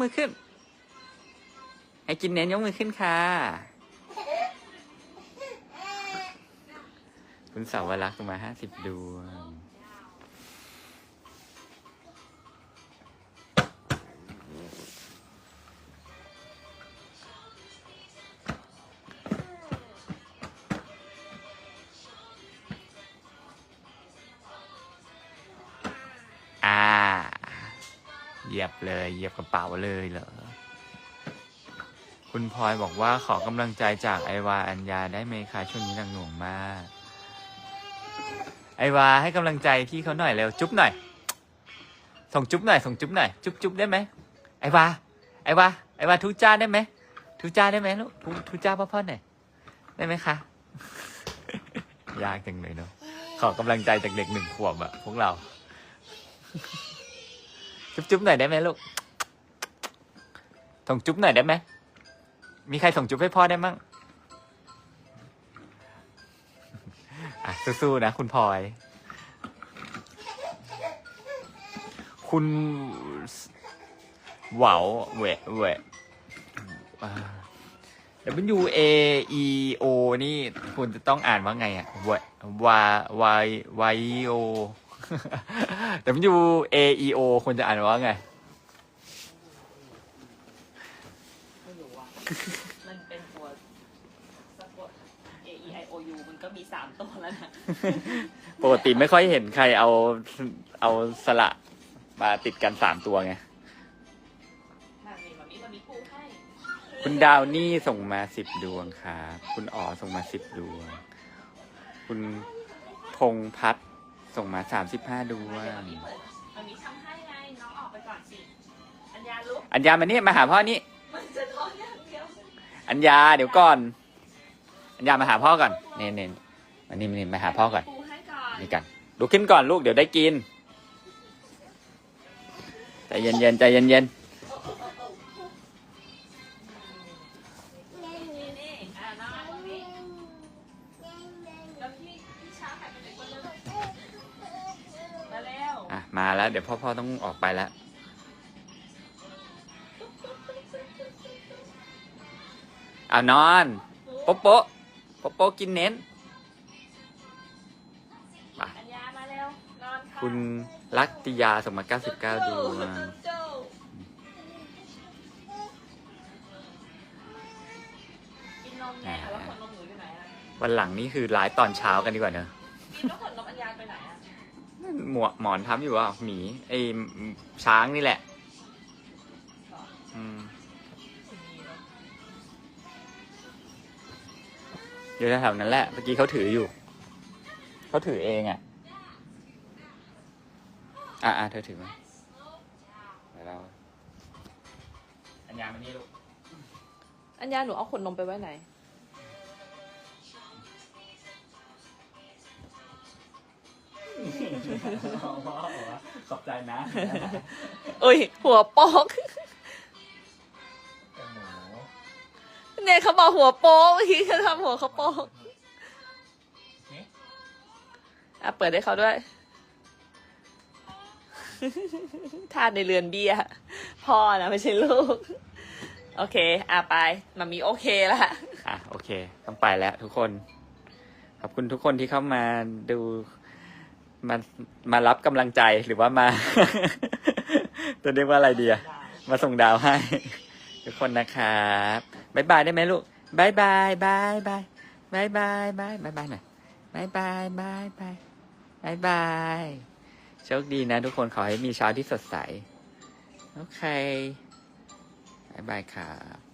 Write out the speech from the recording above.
มือขึ้น ไอ้กินเน้นยกมือขึ้นค่ะ คุณสาวรักษ์มาห้าสิบดวง เหยียบเลยเหยียบกระเป๋าเลยเหรอ คุณพลอยบอกว่าขอกำลังใจจากไอวาอัญญาได้ไหมคะช่วงนี้หนักหน่วงมาก ไอวาให้กำลังใจพี่เขาหน่อยเร็วจุ๊บหน่อย ส่งจุ๊บหน่อยส่งจุ๊บหน่อยจุ๊บจุ๊บได้ไหมไอวาไอวาไอวาทุจ้าได้ไหมทุจ้าได้ไหมลูกทุทุจ้าพ่อพ่อหน่อยได้ไหมคะยากจังเลยเนาะขอกำลังใจจากเด็กหนึ่งขวบอะพวกเรา จุ๊บจุ๊บหน่อยได้ไหมลูกส่งจุ๊บหน่อยได้ไหมมีใครส่งจุ๊บให้พ่อได้มั่งอะสู้ๆนะ คุณพลอย คุณเหวาเหวะเหวะอ่า W A E O นี่ คุณจะต้องอ่านว่าไงอะววาวายวายโอ W A E O คุณจะอ่านว่าไง ไม่รู้ว่ามันเป็นตัวสะกด A E I O U มันก็มีสามตัวแล้วนะ ปกติไม่ค่อยเห็นใครเอาเอาสระมาติดกันสามตัวไงนั่นเองมันมีมันมีปูให้ คุณดาวนี่ส่งมาสิบดวงครับ คุณอ๋อส่งมาสิบดวง คุณพงพัฒน์ ส่งมาสามสิบห้าดวเดี๋ยวงมันมีเปิดมันมีทำให้ไงน้องออกไปก่อนสิ อัญญาลุกอัญญามานี่มาหาพ่อนี่ มันจะท้องอย่างเดียวอัญญาเดี๋ยวก่อน อัญญามาหาพ่อก่อนเน่เน่มานี่มานี่มาหาพ่อก่อนปูให้ก่อนนี่กันลุกขึ้นก่อนลูกเดี๋ยวได้กินใจเย็นๆใจเย็นนี่นี่อะน้องตรงนี้แล้วพี่พี่ช้างหายไปไหนคนนึงมาแล้วๆอะ มาแล้ว เดี๋ยวพ่อพ่อต้องออกไปแล้วเอานอน โป๊ะโป๊ะโป๊ะโป๊ะกินเน้นมาอัญญามาเร็วนอนค่ะคุณลักติยาส่งมา99ดวงโจ้กินนมแน่แล้วขนนมหนูอยู่ไหนอะวันหลังนี่คือไลฟ์ตอนเช้ากันดีกว่าเนอะ หมวหมอนทำอยู่ว่าหมีไอช้างนี่แหละ อืม อยู่แถวๆนั้นแหละ เมื่อกี้เขาถืออยู่ เขาถือเองอะ อะอะเธอถือมาเดี๋ยวเราอัญญามานี่ลูก อัญญาหนูเอาขนนมไปไว้ไหน ขอบใจนะเอ้ย หัวโป๊กเนี่ยเขาบอกหัวโป๊กเมื่อกี้เขาทำหัวเขาโป๊กอะเปิดให้เขาด้วย ทานในเรือนเบียร์พ่อนะไม่ใช่ลูก โอเค อะไปมามีโอเคละ อะโอเค ต้องไปแล้วทุกคน ขอบคุณทุกคนที่เข้ามาดู มามารับกำลังใจหรือว่ามา จะเรียกว่าอะไรดีอะมาส่งดาวให้ ทุกคนนะครับบายบายได้ไหมลูกบายบายบายบายบายบายบายบายบายหน่อยบายบายบายบายบายบายโชคดีนะ ทุกคนขอให้มีเช้าที่สดใส โอเคบายบายครับ